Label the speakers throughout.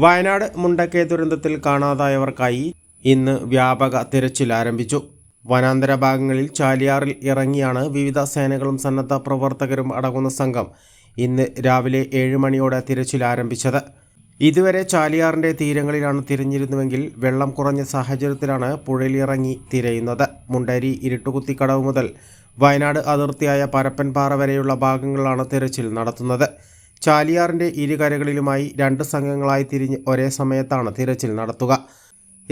Speaker 1: വയനാട് മുണ്ടക്കൈ ദുരന്തത്തിൽ കാണാതായവർക്കായി ഇന്ന് വ്യാപക തിരച്ചിൽ ആരംഭിച്ചു. വനാന്തര ഭാഗങ്ങളിൽ ചാലിയാറിൽ ഇറങ്ങിയാണ് വിവിധ സേനകളും സന്നദ്ധ പ്രവർത്തകരും അടങ്ങുന്ന സംഘം ഇന്ന് രാവിലെ ഏഴ് മണിയോടെ തിരച്ചിൽ ആരംഭിച്ചത്. ഇതുവരെ ചാലിയാറിന്റെ തീരങ്ങളിലാണ് തിരഞ്ഞിരുന്നുവെങ്കിൽ വെള്ളം കുറഞ്ഞ സാഹചര്യത്തിലാണ് പുഴയിലിറങ്ങി തിരയുന്നത്. മുണ്ടേരി ഇരുട്ടുകുത്തിക്കടവ് മുതൽ വയനാട് അതിർത്തിയായ പരപ്പൻപാറ വരെയുള്ള ഭാഗങ്ങളിലാണ് തിരച്ചിൽ നടത്തുന്നത്. ചാലിയാറിന്റെ ഇരുകരകളിലുമായി രണ്ട് സംഘങ്ങളായി തിരിഞ്ഞ് ഒരേ സമയത്താണ് തിരച്ചിൽ നടത്തുക.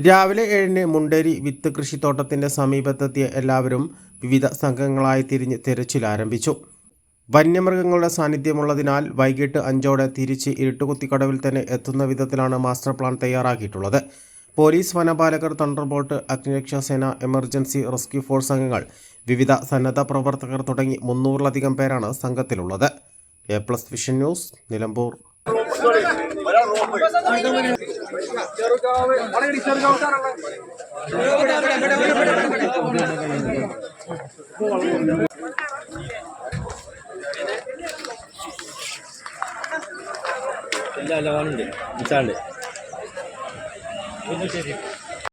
Speaker 1: രാവിലെ ഏഴിന് മുണ്ടേരി വിത്ത് കൃഷിത്തോട്ടത്തിന്റെ സമീപത്തെത്തിയ എല്ലാവരും വിവിധ സംഘങ്ങളായി തിരിഞ്ഞ് തിരച്ചിൽ ആരംഭിച്ചു. വന്യമൃഗങ്ങളുടെ സാന്നിധ്യമുള്ളതിനാൽ വൈകിട്ട് അഞ്ചോടെ തിരിച്ച് ഇരുട്ടുകുത്തിക്കടവിൽ തന്നെ എത്തുന്ന വിധത്തിലാണ് മാസ്റ്റർ പ്ലാൻ തയ്യാറാക്കിയിട്ടുള്ളത്. പോലീസ് വനപാലകർ തണ്ടർബോൾട്ട് അഗ്നിരക്ഷാസേന എമർജൻസി റെസ്ക്യൂ ഫോഴ്സ് അംഗങ്ങൾ വിവിധ സന്നദ്ധ പ്രവർത്തകർ തുടങ്ങി മുന്നൂറിലധികം പേരാണ് സംഘത്തിലുള്ളത്. A plus vision news Nilambur.
Speaker 2: ഇല്ല അല്ല വാനുണ്ട് നിച്ചാണ്ട്